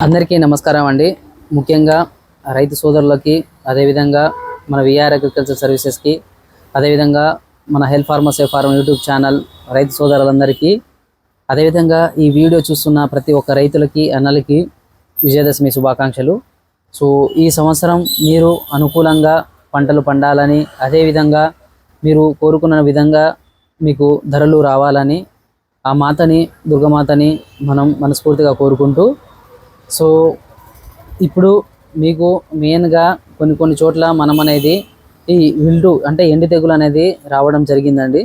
అందరికీ నమస్కారం అండి. ముఖ్యంగా రైతు సోదరులకి అదేవిధంగా మన విఆర్ అగ్రికల్చర్ సర్వీసెస్కి అదేవిధంగా మన health pharmacy farm YouTube channel రైతు సోదరులందరికీ అదేవిధంగా ఈ వీడియో చూస్తున్న ప్రతి ఒక్క రైతులకి అన్నలకి విజయదశమి శుభాకాంక్షలు. సో ఈ సంవత్సరం మీరు అనుకూలంగా పంటలు పండాలని అదేవిధంగా మీరు కోరుకున్న విధంగా మీకు ధరలు రావాలని ఆ మాతని దుర్గమాతని మనం మనస్ఫూర్తిగా కోరుకుంటూ సో ఇప్పుడు మీకు మెయిన్గా కొన్ని కొన్ని చోట్ల మనం అనేది ఈ విల్టు అంటే ఎండి తెగులు అనేది రావడం జరిగిందండి.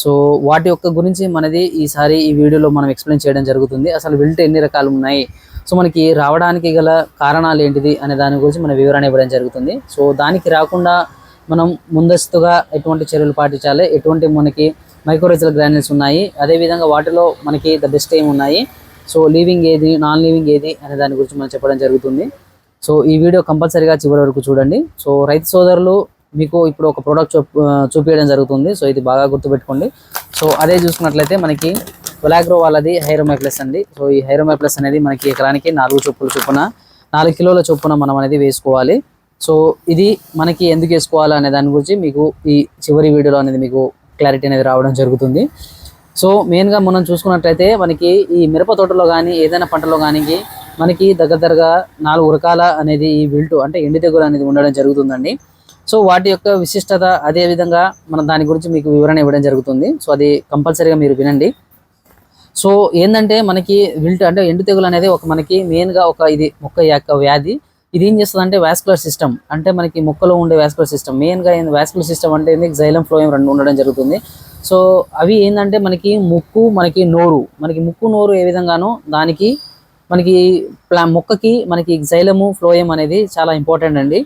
సో వాటి యొక్క గురించి మనది ఈసారి ఈ వీడియోలో మనం ఎక్స్ప్లెయిన్ చేయడం జరుగుతుంది. అసలు విల్ట్ ఎన్ని రకాలు ఉన్నాయి సో మనకి రావడానికి గల కారణాలు ఏంటిది అనే దాని గురించి మన వివరణ ఇవ్వడం జరుగుతుంది. సో దానికి రాకుండా మనం ముందస్తుగా ఎటువంటి చర్యలు పాటించాలి? ఎటువంటి మనకి మైక్రోరైజల్ గ్రాన్యూల్స్ ఉన్నాయి? అదేవిధంగా వాటిలో మనకి ద బెస్ట్ ఏమి ఉన్నాయి సో లీవింగ్ ఏది నాన్ లీవింగ్ ఏది అనే దాని గురించి మనం చెప్పడం జరుగుతుంది. సో ఈ వీడియో కంపల్సరీగా చివరి వరకు చూడండి. సో రైతు సోదరులు మీకు ఇప్పుడు ఒక ప్రోడక్ట్ చూపించడం జరుగుతుంది. సో ఇది బాగా గుర్తుపెట్టుకోండి. సో అదే చూసుకున్నట్లయితే మనకి విలాగ్రో వాళ్ళది హైరోమై ప్లస్ అండి. సో ఈ హైరోమై ప్లస్ అనేది మనకి ఎకరానికి నాలుగు చొప్పుల చొప్పున నాలుగు కిలోల చొప్పున మనం అనేది వేసుకోవాలి. సో ఇది మనకి ఎందుకు వేసుకోవాలి అనే దాని గురించి మీకు ఈ చివరి వీడియోలో అనేది మీకు క్లారిటీ అనేది రావడం జరుగుతుంది. సో మెయిన్గా మనం చూసుకున్నట్లయితే మనకి ఈ మిరప తోటలో కానీ ఏదైనా పంటలో కానీ మనకి దగ్గర దగ్గరగా నాలుగు రకాల అనేది ఈ విల్టు అంటే ఎండు తెగులు అనేది ఉండడం జరుగుతుందండి. సో వాటి యొక్క విశిష్టత అదే విధంగా మనం దాని గురించి మీకు వివరణ ఇవ్వడం జరుగుతుంది. సో అది కంపల్సరీగా మీరు వినండి. సో ఏంటంటే మనకి విల్ట్ అంటే ఎండు తెగులు అనేది ఒక మనకి మెయిన్గా ఒక ఇది మొక్క యొక్క వ్యాధి. ఇది ఏం చేస్తుంది అంటే వాస్కులర్ సిస్టమ్ అంటే మనకి మొక్కలో ఉండే వాస్కులర్ సిస్టమ్ మెయిన్గా ఏంది వాస్కులర్ సిస్టమ్ అంటే ఏంది? జైలం ఫ్లోయం రెండు ఉండడం జరుగుతుంది. సో అవి ఏంటంటే మనకి ముక్కు మనకి నోరు. మనకి ముక్కు నోరు ఏ విధంగానో దానికి మనకి ప్లా మొక్కకి మనకి జైలము ఫ్లోయం అనేది చాలా ఇంపార్టెంట్ అండి.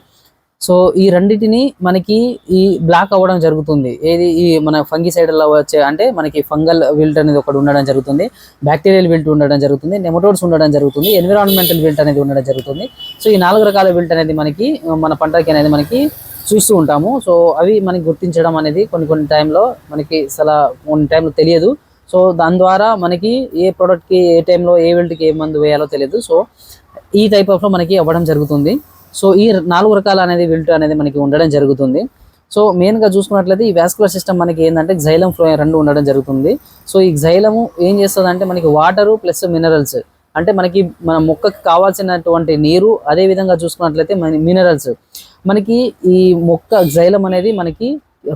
సో ఈ రెండింటిని మనకి ఈ బ్లాక్ అవ్వడం జరుగుతుంది. ఏది ఈ మన ఫంగిసైడ్లో వచ్చే అంటే మనకి ఫంగల్ విల్ట్ అనేది ఒకటి ఉండడం జరుగుతుంది. బ్యాక్టీరియల్ విల్ట్ ఉండడం జరుగుతుంది. నెమటోడ్స్ ఉండడం జరుగుతుంది. ఎన్విరాన్మెంటల్ విల్ట్ అనేది ఉండడం జరుగుతుంది. సో ఈ నాలుగు రకాల విల్ట్ అనేది మనకి మన పంటకి అనేది మనకి చూస్తూ ఉంటాము. సో అవి మనకి గుర్తించడం అనేది కొన్ని కొన్ని టైంలో మనకి అసలు కొన్ని టైంలో తెలియదు. సో దాని ద్వారా మనకి ఏ ప్రోడక్ట్కి ఏ టైంలో ఏ వెల్ట్కి ఏ మందు వేయాలో తెలియదు. సో ఈ టైప్ ఆఫ్లో మనకి అవ్వడం జరుగుతుంది. సో ఈ నాలుగు రకాల అనేది వెల్ట్ అనేది మనకి ఉండడం జరుగుతుంది. సో మెయిన్గా చూసుకున్నట్లయితే ఈ వ్యాస్కులర్ సిస్టమ్ మనకి ఏంటంటే జైలం ఫ్లో రెండు ఉండడం జరుగుతుంది. సో ఈ జైలము ఏం చేస్తుంది అంటే మనకి వాటరు ప్లస్ మినరల్స్. అంటే మనకి మన మొక్కకి కావాల్సినటువంటి నీరు అదే విధంగా చూసుకున్నట్లయితే మన మినరల్స్. మనకి ఈ మొక్క జైలం అనేది మనకి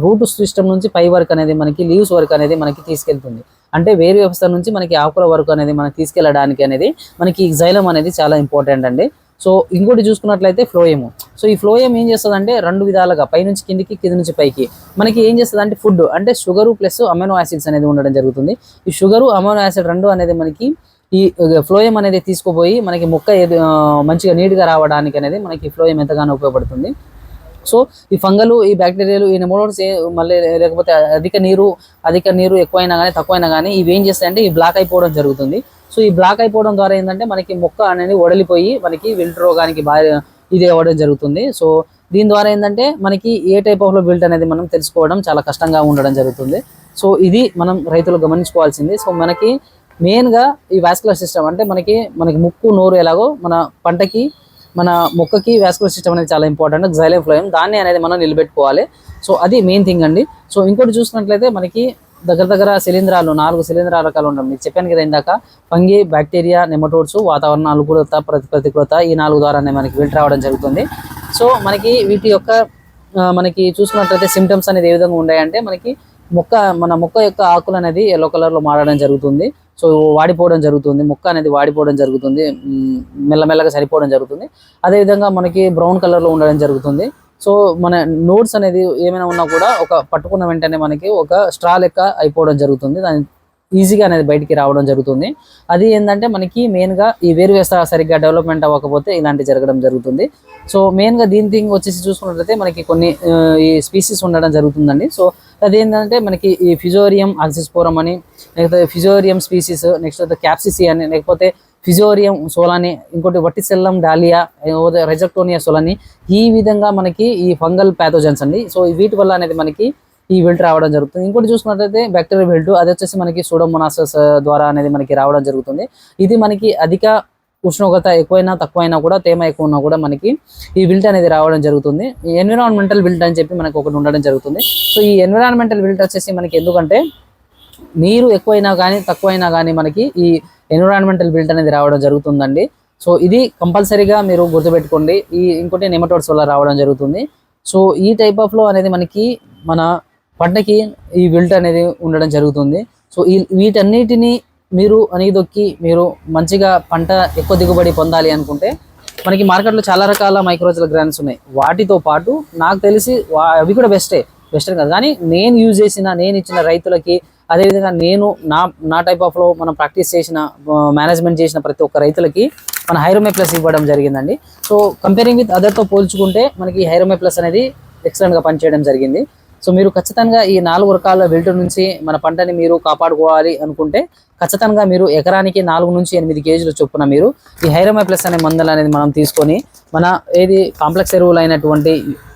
రూట్ సిస్టమ్ నుంచి పై వరకు అనేది మనకి లీవ్స్ వరకు అనేది మనకి తీసుకెళ్తుంది. అంటే వేరు వ్యవస్థ నుంచి మనకి ఆకుల వరకు అనేది మనకి తీసుకెళ్ళడానికి అనేది మనకి ఈ జైలం అనేది చాలా ఇంపార్టెంట్ అండి. సో ఇంకోటి చూసుకున్నట్లయితే ఫ్లోయము. సో ఈ ఫ్లోయం ఏం చేస్తుందంటే రెండు విధాలుగా పై నుంచి కిందికి కింది నుంచి పైకి. మనకి ఏం చేస్తుంది అంటే ఫుడ్ అంటే షుగరు ప్లస్ అమెనో యాసిడ్స్ అనేది ఉండడం జరుగుతుంది. ఈ షుగరు అమెనో యాసిడ్ రెండు అనేది మనకి ఈ ఫ్లోయం అనేది తీసుకుపోయి మనకి మొక్క ఏది- మంచిగా నీట్గా రావడానికి అనేది మనకి ఫ్లోయం ఎంతగానో ఉపయోగపడుతుంది. సో ఈ ఫంగలు ఈ బ్యాక్టీరియాలు ఈ నెమోడోన్స్ మళ్ళీ లేకపోతే అధిక నీరు అధిక నీరు ఎక్కువైనా కానీ తక్కువైనా కానీ ఇవి ఏం చేస్తాయంటే ఈ బ్లాక్ అయిపోవడం జరుగుతుంది. సో ఈ బ్లాక్ అయిపోవడం ద్వారా ఏంటంటే మనకి మొక్క అనేది వడలిపోయి మనకి విల్ట్ రోగానికి బాగా ఇది అవ్వడం జరుగుతుంది. సో దీని ద్వారా ఏంటంటే మనకి ఏ టైప్ ఆఫ్ బిల్ట్ అనేది మనం తెలుసుకోవడం చాలా కష్టంగా ఉండడం జరుగుతుంది. సో ఇది మనం రైతులు గమనించుకోవాల్సింది. సో మనకి మెయిన్గా ఈ వాస్కులర్ సిస్టమ్ అంటే మనకి మనకి ముక్కు నోరు ఎలాగో మన పంటకి మన మొక్కకి వాస్కులర్ సిస్టమ్ అనేది చాలా ఇంపార్టెంట్ జైలం ఫ్లోయం దాన్ని అనేది మనం నిలబెట్టుకోవాలి. సో అది మెయిన్ థింగ్ అండి. సో ఇంకోటి చూసినట్లయితే మనకి దగ్గర దగ్గర శిలీంధ్రాలు నాలుగు శిలీంధ్రాల రకాలు ఉంటాయి మీకు చెప్పాను కదా ఇందాక ఫంగి బ్యాక్టీరియా నెమటోడ్స్ వాతావరణ అనుకూలత ప్రతి ప్రతికూలత ఈ నాలుగు ద్వారానే మనకి వెళ్ళి రావడం జరుగుతుంది. సో మనకి వీటి యొక్క మనకి చూసుకున్నట్లయితే సిమ్టమ్స్ అనేది ఏ విధంగా ఉన్నాయంటే మనకి మొక్క మన మొక్క యొక్క ఆకులు అనేది ఎల్లో కలర్లో మారడం జరుగుతుంది. సో వాడిపోవడం జరుగుతుంది. మొక్క అనేది వాడిపోవడం జరుగుతుంది. మెల్లమెల్లగా సరిపోవడం జరుగుతుంది. అదేవిధంగా మనకి బ్రౌన్ కలర్లో ఉండడం జరుగుతుంది. సో మన నోట్స్ అనేది ఏమైనా ఉన్నా కూడా ఒక పట్టుకున్న వెంటనే మనకి ఒక స్ట్రా లెక్క అయిపోవడం జరుగుతుంది. దాని ఈజీగా అనేది బయటికి రావడం జరుగుతుంది. అది ఏంటంటే మనకి మెయిన్గా ఈ వేరు వ్యవస్థ సరిగ్గా డెవలప్మెంట్ అవ్వకపోతే ఇలాంటి జరగడం జరుగుతుంది. సో మెయిన్గా దీని థింగ్ వచ్చేసి చూసుకున్నట్లయితే మనకి కొన్ని ఈ స్పీసీస్ ఉండడం జరుగుతుందండి. సో అదేంటంటే మనకి ఈ ఫిజోరియం ఆక్సిస్పోరం అని లేకపోతే ఫిజోరియం స్పీసీస్ నెక్స్ట్ అయితే క్యాప్సిసి అని లేకపోతే ఫిజోరియం సోలాని ఇంకోటి వట్టిసెల్లం డాలియా రెజక్టోనియా సోలాని ఈ విధంగా మనకి ఈ ఫంగల్ ప్యాథోజన్స్ అండి. సో వీటి వల్ల అనేది మనకి ఈ విల్ట్ రావడం జరుగుతుంది. ఇంకోటి చూసుకున్నట్లయితే బ్యాక్టీరియా విల్ట్ అది వచ్చేసి మనకి సూడోమోనాసస్ uh, ద్వారా అనేది మనకి రావడం జరుగుతుంది. ఇది మనకి అధిక ఉష్ణోగ్రత ఎక్కువైనా తక్కువైనా కూడా తేమ ఎక్కువ ఉన్నా కూడా మనకి ఈ విల్ట్ అనేది రావడం జరుగుతుంది. ఈ ఎన్విరాన్మెంటల్ విల్ట్ అని చెప్పి మనకు ఒకటి ఉండడం జరుగుతుంది. సో ఈ ఎన్విరాన్మెంటల్ విల్ట్ వచ్చేసి మనకి ఎందుకంటే నీరు ఎక్కువైనా కానీ తక్కువైనా కానీ మనకి ఈ ఎన్విరాన్మెంటల్ బిల్ట్ అనేది రావడం జరుగుతుందండి. సో ఇది కంపల్సరీగా మీరు గుర్తుపెట్టుకోండి. ఈ ఇంకోటి నెమటోడ్స్ వల్ల రావడం జరుగుతుంది. సో ఈ టైప్ ఆఫ్లో అనేది మనకి మన పంటకి ఈ విల్ట్ అనేది ఉండడం జరుగుతుంది. సో ఈ వీటన్నిటిని మీరు అణిగిదొక్కి మీరు మంచిగా పంట ఎక్కువ దిగుబడి పొందాలి అనుకుంటే మనకి మార్కెట్లో చాలా రకాల మైక్రోజల్ గ్రాన్స్ ఉన్నాయి. వాటితో పాటు నాకు తెలిసి వా- అవి కూడా బెస్టే. బెస్ట్ కాదు. కానీ నేను యూజ్ చేసిన నేను ఇచ్చిన రైతులకి అదేవిధంగా నేను నా నా టైప్ ఆఫ్లో మనం ప్రాక్టీస్ చేసిన మేనేజ్మెంట్ చేసిన ప్రతి ఒక్క రైతులకి మన హైరోమే ప్లస్ ఇవ్వడం జరిగిందండి. సో కంపేరింగ్ విత్ అదర్తో పోల్చుకుంటే మనకి హైరోమే ప్లస్ అనేది ఎక్సలెంట్గా పనిచేయడం జరిగింది. సో మీరు ఖచ్చితంగా ఈ నాలుగు రకాల విల్టు నుంచి మన పంటని మీరు కాపాడుకోవాలి అనుకుంటే ఖచ్చితంగా మీరు ఎకరానికి నాలుగు నుంచి ఎనిమిది కేజీలు చొప్పున మీరు ఈ హైరమై ప్లస్ అనే మందులు అనేది మనం తీసుకొని మన ఏది కాంప్లెక్స్ ఎరువులు అయినటువంటి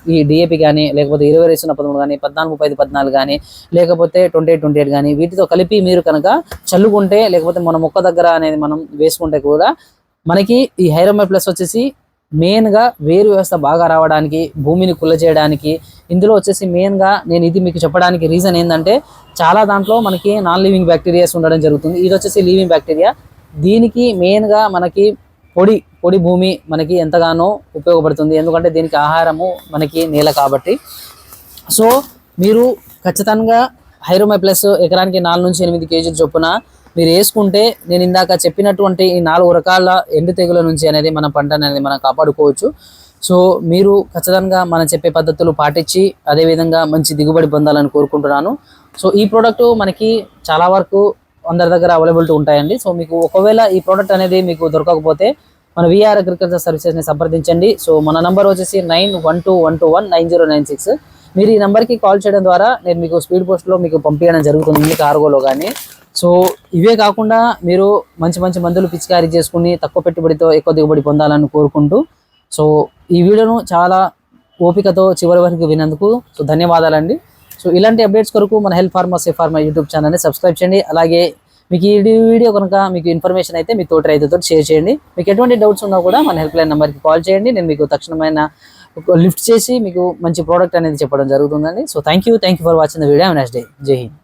ఈ డిఏపి కానీ లేకపోతే ఇరవై రేసిన పదమూడు కానీ పద్నాలుగు ముప్పై ఐదు పద్నాలుగు కానీ లేకపోతే ట్వంటీ ఎయిట్ ట్వంటీ ఎయిట్ కానీ వీటితో కలిపి మీరు కనుక చల్లుకుంటే లేకపోతే మన మొక్క దగ్గర అనేది మనం వేసుకుంటే కూడా మనకి ఈ హైరోమే ప్లస్ వచ్చేసి మెయిన్గా వేరు వ్యవస్థ బాగా రావడానికి భూమిని కుల్ల చేయడానికి ఇందులో వచ్చేసి మెయిన్గా నేను ఇది మీకు చెప్పడానికి రీజన్ ఏంటంటే చాలా దాంట్లో మనకి నాన్ లివింగ్ బ్యాక్టీరియాస్ ఉండడం జరుగుతుంది. ఇది వచ్చేసి లివింగ్ బ్యాక్టీరియా దీనికి మెయిన్గా మనకి పొడి పొడి భూమి మనకి ఎంతగానో ఉపయోగపడుతుంది. ఎందుకంటే దీనికి ఆహారము మనకి నేల కాబట్టి. సో మీరు ఖచ్చితంగా హైరోమై ప్లస్ ఎకరానికి నాలుగు నుంచి ఎనిమిది కేజీల చొప్పున మీరు వేసుకుంటే నేను ఇందాక చెప్పినటువంటి ఈ నాలుగు రకాల ఎండు తెగుల నుంచి అనేది మన పంట అనేది మనం కాపాడుకోవచ్చు. సో మీరు ఖచ్చితంగా మనం చెప్పే పద్ధతులు పాటించి అదేవిధంగా మంచి దిగుబడి పొందాలని కోరుకుంటున్నాను. సో ఈ ప్రోడక్ట్ మనకి చాలా వరకు అందరి దగ్గర అవైలబిలిటీ ఉంటాయండి. సో మీకు ఒకవేళ ఈ ప్రోడక్ట్ అనేది మీకు దొరకకపోతే మన విఆర్ అగ్రికల్చర్ సర్వీసెస్ని సంప్రదించండి. సో మన నంబర్ వచ్చేసి nine one two one two one nine zero nine six. మీరు ఈ నెంబర్కి కాల్ చేయడం ద్వారా నేను మీకు స్పీడ్ పోస్ట్లో మీకు పంపించడం జరుగుతుంది. కార్గోలో కానీ. సో ఇవే కాకుండా మీరు మంచి మంచి మందులు పిచికారీ చేసుకుని తక్కువ పెట్టుబడితో ఎక్కువ దిగుబడి పొందాలని కోరుకుంటూ సో ఈ వీడియోను చాలా ఓపికతో చివరి వరకు వినందుకు సో ధన్యవాదాలండి. సో ఇలాంటి అప్డేట్స్ కొరకు మన help pharma safe pharma YouTube ఛానల్ని సబ్స్క్రైబ్ చేయండి. అలాగే మీకు ఈ వీడియో కనుక మీకు ఇన్ఫర్మేషన్ అయితే మీ తోటి రైతుతో షేర్ చేయండి. మీకు ఎటువంటి డౌట్స్ ఉన్నా కూడా మన హెల్ప్ లైన్ నెంబర్కి కాల్ చేయండి. నేను మీకు తక్షణమైన లిఫ్ట్ చేసి మీకు మంచి ప్రోడక్ట్ అనేది చెప్పడం జరుగుతుందండి. So thank you. Thank you for watching the video. Next day. Jai Hind.